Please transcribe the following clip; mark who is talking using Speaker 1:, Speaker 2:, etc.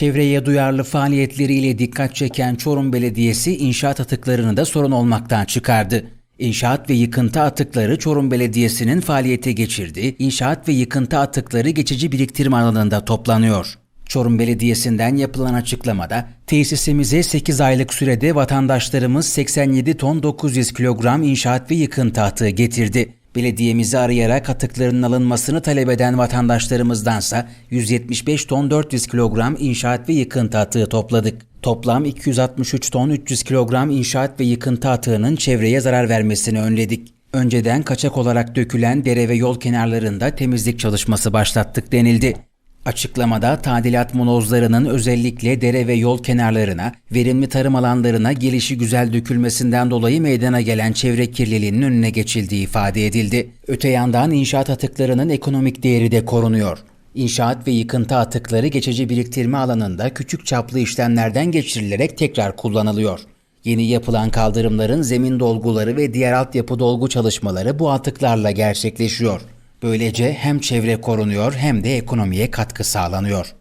Speaker 1: Çevreye duyarlı faaliyetleriyle dikkat çeken Çorum Belediyesi inşaat atıklarını da sorun olmaktan çıkardı. İnşaat ve yıkıntı atıkları Çorum Belediyesi'nin faaliyete geçirdiği inşaat ve yıkıntı atıkları geçici biriktirme alanında toplanıyor. Çorum Belediyesi'nden yapılan açıklamada tesisimize 8 aylık sürede vatandaşlarımız 87 ton 900 kilogram inşaat ve yıkıntı atığı getirdi. Belediyemizi arayarak atıklarının alınmasını talep eden vatandaşlarımızdansa 175 ton 400 kilogram inşaat ve yıkıntı atığı topladık. Toplam 263 ton 300 kilogram inşaat ve yıkıntı atığının çevreye zarar vermesini önledik. Önceden kaçak olarak dökülen dere ve yol kenarlarında temizlik çalışması başlattık denildi. Açıklamada tadilat molozlarının özellikle dere ve yol kenarlarına, verimli tarım alanlarına gelişi güzel dökülmesinden dolayı meydana gelen çevre kirliliğinin önüne geçildiği ifade edildi. Öte yandan inşaat atıklarının ekonomik değeri de korunuyor. İnşaat ve yıkıntı atıkları geçici biriktirme alanında küçük çaplı işlemlerden geçirilerek tekrar kullanılıyor. Yeni yapılan kaldırımların zemin dolguları ve diğer altyapı dolgu çalışmaları bu atıklarla gerçekleşiyor. Böylece hem çevre korunuyor hem de ekonomiye katkı sağlanıyor.